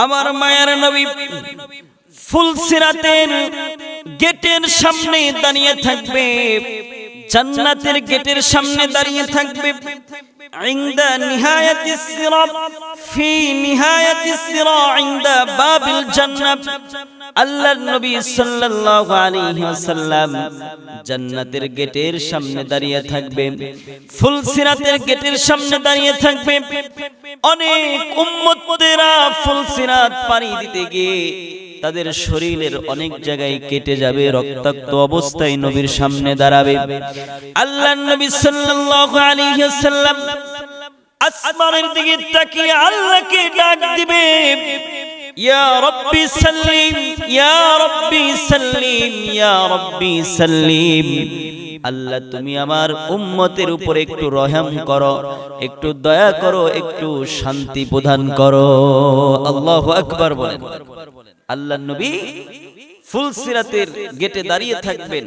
আমার মায়ের নবী ফুলসিরাতের গেটের সামনে দাঁড়িয়ে থাকবে জান্নাতের গেটের সামনে দাঁড়িয়ে থাকবে عند نهاية الصراط في نهاية الصراط عند باب الجنة আল্লাহর নবী সাল্লাল্লাহু আলাইহি ওয়াসাল্লাম জান্নাতের গেটের সামনে দাঁড়িয়ে থাকবে। ফুলসিরাতের গেটের সামনে দাঁড়িয়ে থাকবে। অনেক উম্মতেরা ফুলসিরাত পানি দিতে গিয়ে তাদের শরীরের অনেক জায়গায় কেটে যাবে রক্তাক্ত অবস্থায় নবীর সামনে দাঁড়াবে। আল্লাহ নবী সাল্লাল্লাহু আলাইহি ওয়াসাল্লাম আসমানের দিকে তাকিয়ে আল্লাহকে ডাক আল্লাহ, তুমি আমার উম্মতের উপর একটু রহম করো, একটু দয়া করো, একটু শান্তি প্রদান করো। আল্লাহু আকবার বলেন। আল্লাহ নবী ফুলসিরাতের গেটে দাঁড়িয়ে থাকবেন,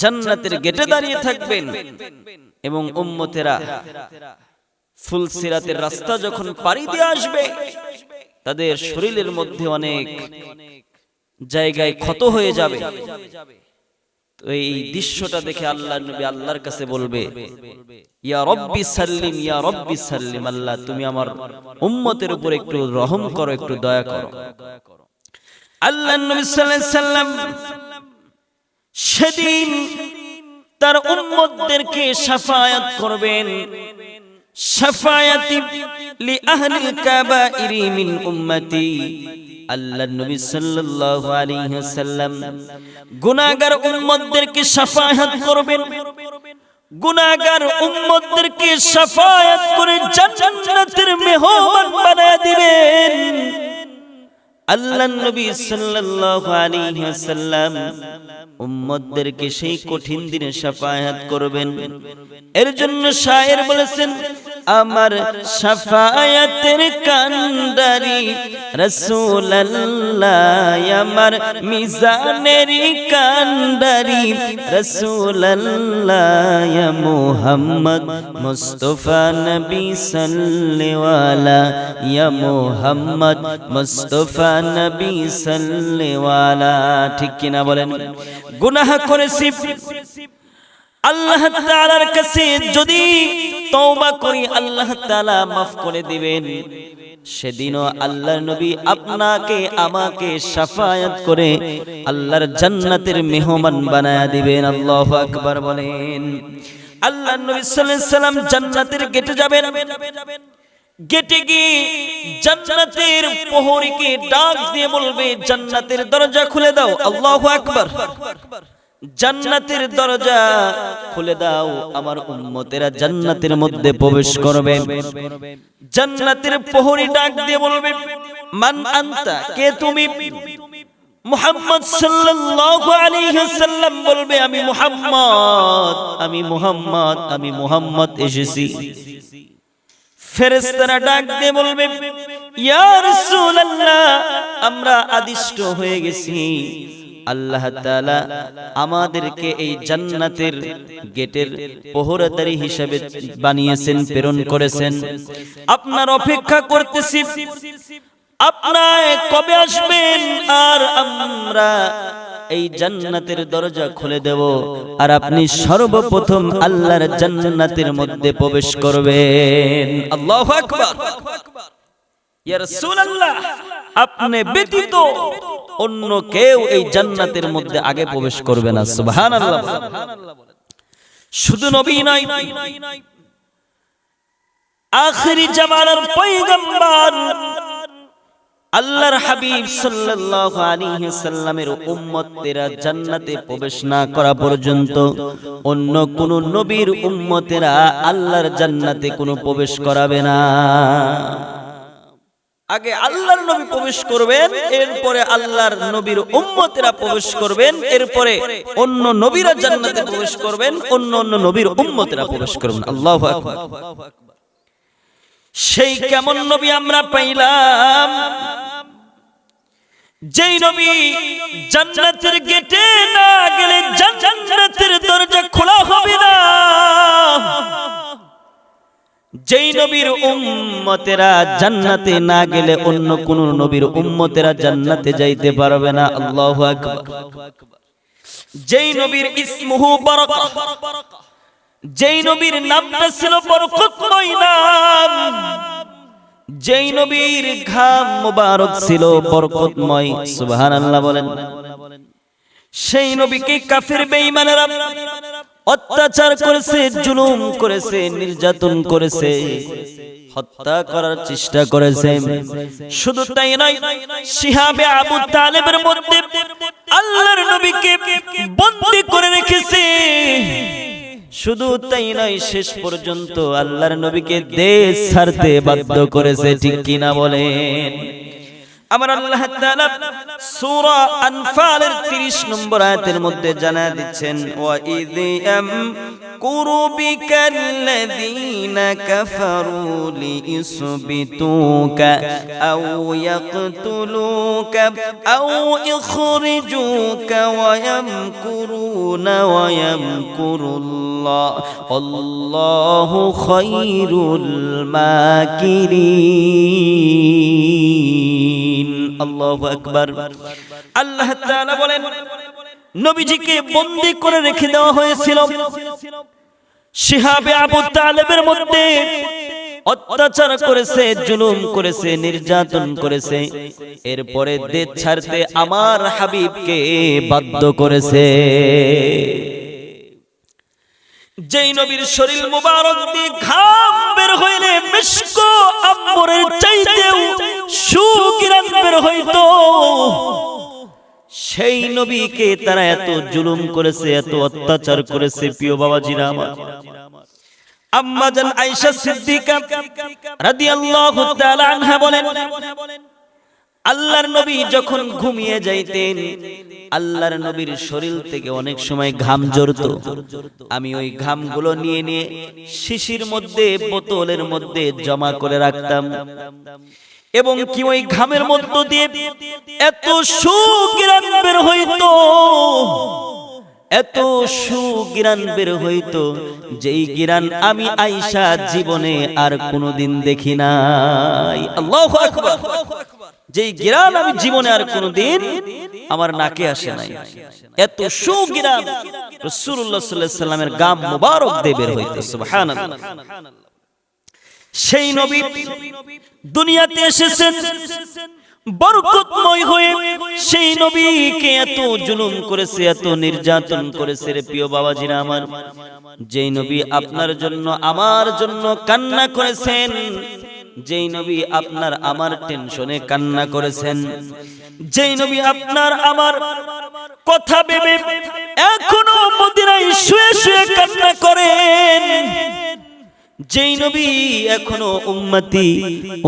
জান্নাতের গেটে দাঁড়িয়ে থাকবেন এবং উম্মতেরা ফুলসিরাতের রাস্তা যখন পাড়ি দিয়ে আসবে তাদের শরীরের মধ্যে অনেক জায়গায় ক্ষত হয়ে যাবে। তো এই দৃশ্যটা দেখে আল্লাহ নবী আল্লাহর কাছে বলবে ইয়া রব্বি সাল্লিম ইয়া রব্বি সাল্লিম আল্লাহ তুমি আমার উম্মতের উপর একটু রহম করো একটু দয়া করো। আল্লাহ নবী সাল্লাল্লাহু আলাইহি সাল্লাম সেদিন তার উম্মতদেরকে শাফায়াত করবেন। শাফায়াতি লি আহলিল কাবাইরি মিন উম্মতি। আল্লাহ নবী সাল্লাল্লাহু আলাইহি ওয়াসাল্লাম গুনাহগার উম্মতদেরকে শাফায়াত করবেন। গুনাহগার উম্মতদেরকে শাফায়াত করে জান্নাতের মেহমান বানায় দিবেন। সেই কঠিন দিনে শাফায়াত করবেন। এর জন্য শায়ের বলেছেন আমার শাফায়াতের কান্দারি রাসূলুল্লাহ আমার মিজানের কান্দারি রাসূলুল্লাহ মোহাম্মদ মুস্তাফা নবী ইয়া মুহাম্মদ মুস্তাফা নবী সাল্লিওয়ালা, ঠিক কিনা বলেন? গুনাহ করেছি। আল্লাহ তাআলার কাছে যদি তওবা করি, আল্লাহ তাআলা মাফ করে দিবেন। সেদিনও আল্লাহর নবী আপনাকে, আমাকে সাফায়াত করে আল্লাহর জান্নাতের মেহমান বানায়া দিবেন। আল্লাহু আকবার বলেন। আল্লাহর নবী সাল্লাম জান্নাতের গেটে যাবেন। গেটে গিয়ে জান্নাতের প্রহরীকে ডাক দিয়ে বলবে, জান্নাতের দরজা খুলে দাও। আল্লাহু আকবার। জান্নাতের দরজা খুলে দাও, আমার জান্নাতের মধ্যে প্রবেশ করবে। জান্নাতের ডাক দিয়ে বলবে, মান কে তুমি? মুহাম্মদ সাল্লাল্লাহু আলাইহি বলবে, আমি মুহাম্মদ আমি মুহাম্মদ আমি মুহাম্মদ এসেছি। ফেরেশতারা ডাক দিয়ে বলবে, ইয়া রাসূলুল্লাহ, আমরা আদিষ্ট হয়ে গেছি। আল্লাহ আমাদেরকে এই জান্নাতের গেটের প্রহরাদারি হিসেবে বানিয়েছেন, প্রেরণ করেছেন। আপনার অপেক্ষা করতেছি। আপনার কবে আসবেন? আর আমরা এই জান্নাতের দরজা খুলে দেব। আর আপনি সর্বপ্রথম আল্লাহর জান্নাতের মধ্যে প্রবেশ করবেন। আল্লাহু আকবার। আপনি ব্যতীত অন্য কেউ এই জান্নাতের মধ্যে আগে প্রবেশ করবে না শুধু নবী নয় আখেরি জামানার পয়গম্বর আল্লাহর হাবিব সাল্লাল্লাহু আলাইহি সাল্লামের উম্মতেরা জান্নাতে প্রবেশ না করা পর্যন্ত অন্য কোন নবীর আল্লাহর জান্নাতে কোনো প্রবেশ করাবে না। আগে আল্লাহর নবী প্রবেশ করবেন, এরপরে আল্লাহর নবীর উম্মতেরা প্রবেশ করবেন, এরপরে অন্য নবীরা জান্নাতে প্রবেশ করবেন, অন্য অন্য নবীর উম্মতেরা প্রবেশ করবেন। আল্লাহু সেই কেমন নবী আমরা পাইলাম? যেই নবী জান্নাতের গেটে না গেলে জান্নাতের দরজা খোলা যেই নবীর উম্মতেরা জান্নাতে না গেলে অন্য কোন নবীর উম্মতেরা জান্নাতে যাইতে পারবে না। আল্লাহু আকবার। যেই নবীর ইসমুহু বারাকা যেই নবীর নামটা ছিল বরকতময় নাম যেই নবীর ঘাম মুবারক ছিল বরকতময়। সুবহানাল্লাহ বলেন। সেই নবীকে কাফের বেঈমানেরা অত্যাচার করেছে, জুলুম করেছে, নির্যাতন করেছে, হত্যা করার চেষ্টা করেছে। শুধু তাই নয় শিহাবে আবু তালেবের মধ্যে আল্লাহর নবীকে বন্দী করে রেখেছে। শুধু তাই নয়, শেষ পর্যন্ত আল্লাহর নবীকে দেশ ছাড়তে বাধ্য করেছে, ঠিক কিনা বলেন? আমার আল্লাহ তাআলা সূরা আনফালের 30 নম্বর আয়াতের মধ্যে জানা দিচ্ছেন ওয়া ইয ইয়ামকুরু বিকাল্লাযীনা কাফারু লিইসবিতুকা আও ইয়াকতুলুকা আও ইখরিজুকা ওয়া ইয়ামকুরুনা ওয়া ইয়ামকুরুল্লাহ আল্লাহু খায়রুল মাকিরিন. আল্লাহু আকবার। আল্লাহ তাআলা বলেন, নবীজিকে করে রেখে দেওয়া হয়েছিল। আবু তালেবের মধ্যে অত্যাচার করেছে, জুলুম করেছে, নির্যাতন করেছে। এরপরে দেশ ছাড়তে আমার হাবিবকে বাধ্য করেছে। যেই নবীর শরীর মুবারক দিয়ে সেই নবীকে তারা এত জুলুম করেছে, এত অত্যাচার করেছে, প্রিয় বাবাজিরা আমার। আম্মা জান আয়েশা সিদ্দিকা রাদিয়াল্লাহু তাআলা আনহা বলেন, আল্লাহর নবী যখন ঘুমিয়ে যাইতেন, আল্লাহর নবীর শরীর থেকে অনেক সময় ঘাম জড়তো আমি ওই ঘামগুলো নিয়ে নিয়ে শিশির মধ্যে, বোতলের মধ্যে জমা করে রাখতাম। এবং কি ওই ঘামের মধ্য দিয়ে এত সুগিরান বের হইতো? এত সুগিরান বের হইতো যেই গিরান আমি আইসা জীবনে আর কোনোদিন দেখি নাই। আল্লাহু যেই গিরান আমি জীবনে আর কোনোদিন আমার নাকে আসে নাই। এত সুগিরান। রাসূলুল্লাহ সাল্লাল্লাহু আলাইহি সাল্লামের গাম মুবারক দিয়ে বের হইতো, সুবহানাল্লাহ। সেই নবী দুনিয়াতে এসেছেন। বরকতময় হয়ে সেই নবীকে এত জুলুম করেছে এত নির্যাতন করেছে রে প্রিয় বাবাজিরা আমার। যেই নবী আপনার জন্য আমার জন্য কান্না করেছেন যেই নবী আপনার আমার টেনশনে কান্না করেছেন যেই নবী আপনার আমার কথা ভেবে এখনও মদিনায় শুয়ে শুয়ে কান্না করেন। যেই নবী এখনও উম্মতি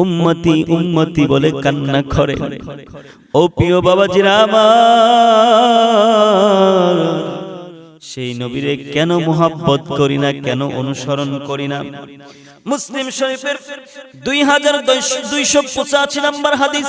উম্মতি উম্মতি বলে কান্না করে। ও প্রিয় বাবাজিরা আমার, সেই নবীরে কেন মোহাব্বত করি না, কেন অনুসরণ করি না? মুসলিম শরীফের দুই হাজার দুইশো পঁচাশি নম্বর হাদিস।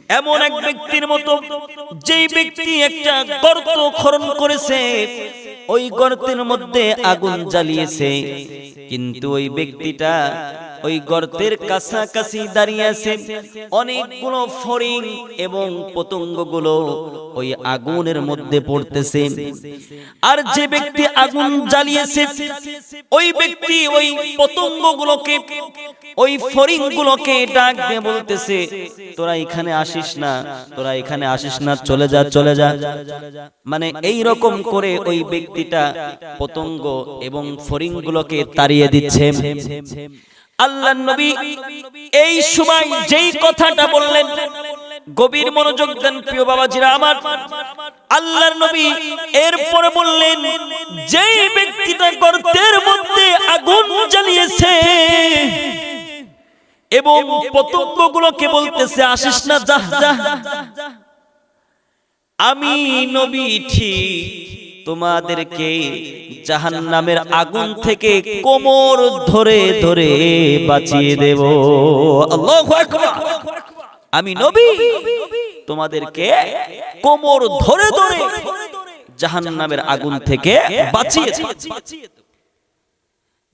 এমন এক ব্যক্তির মতো যেই ব্যক্তি একটা গর্ত খরণ করেছে ওই গর্তের মধ্যে আগুন জ্বালিয়েছে। কিন্তু ওই ব্যক্তিটা ওই গর্তের কাছাকাছি দাঁড়িয়ে আছে অনেকগুলো ফড়িং এবং পতঙ্গগুলো ওই আগুনের মধ্যে পড়তেছে। আর যে ব্যক্তি আগুন জ্বালিয়েছে, ওই ব্যক্তি ওই পতঙ্গগুলোকে, ওই ফড়িং গুলোকে ডাক দিয়ে বলতেছে, তোরা এখানে আসিস না, তোরা এখানে আসিস না, চলে যা চলে যা। মানে এই রকম করে ওই ব্যক্তিটা পতঙ্গ এবং ফড়িং গুলোকে তাড়িয়ে দিচ্ছে। আল্লাহ নবী এই সময় যেই কথাটা বললেন গভীর মনোযোগ দেন প্রিয় বাবাজিরা আমার আল্লাহর নবী এরপরে বললেন যেই ব্যক্তিটা গর্তের মধ্যে আগুন জ্বালিয়েছে এবং পতঙ্গগুলোকে বলতেছে আসিস না যা যা আমি নবী ঠিক তোমাদেরকে জাহান্নামের আগুন থেকে কোমর ধরে ধরে বাঁচিয়ে দেব। আল্লাহু আমি নবী। তোমাদেরকে কোমর ধরে ধরে জাহান্নামের আগুন থেকে বাঁচিয়ে।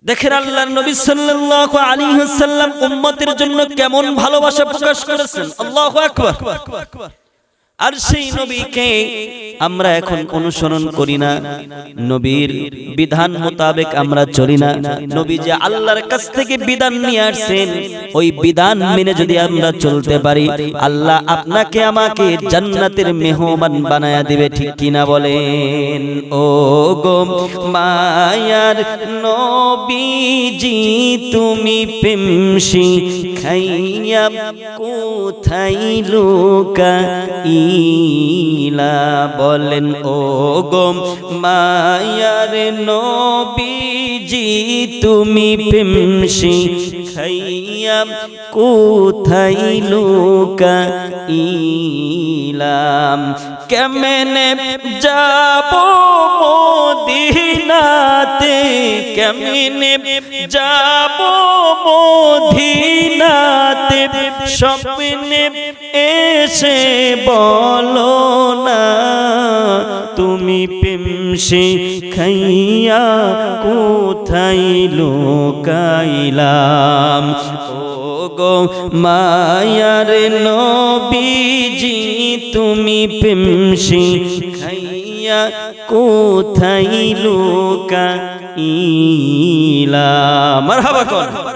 দেখেন আল্লাহর নবী সাল্লাল্লাহু আলাইহি ওয়াসাল্লাম উম্মতের জন্য কেমন ভালোবাসা প্রকাশ করেছেন। আল্লাহু আকবার। আর সেই নবীকে আমরা এখন অনুসরণ করি না। নবীর বিধান মোতাবেক আমরা চলি না। নবী যে আল্লাহর কাছ থেকে বিধান নিয়ে আসছেন, ওই বিধান মেনে যদি আমরা চলতে পারি, আল্লাহ আপনাকে আমাকে জান্নাতের মেহমান বানায়া দিবে, ঠিক কিনা বলেন? ও গো মায়ার নবীজি তুমি পেমশি খাইয়া কোথায় লুকা ইলা বলেন ও গো মায়ার নবীজি, তুমি পেমশি খাইয়া কোথায় লুকা ইলাম কেমনে যাব মদিনাতে কেমনে যাব মদিনাতে? স্বপ্নে এসে বলো না, তুমি পেমসে খাইয়া কোথায় লোকাইলাম? গো মায়ার নবীজি, তুমি পেমসে খাইয়া কোথায় লোকা ইলা? মারহাবা কর।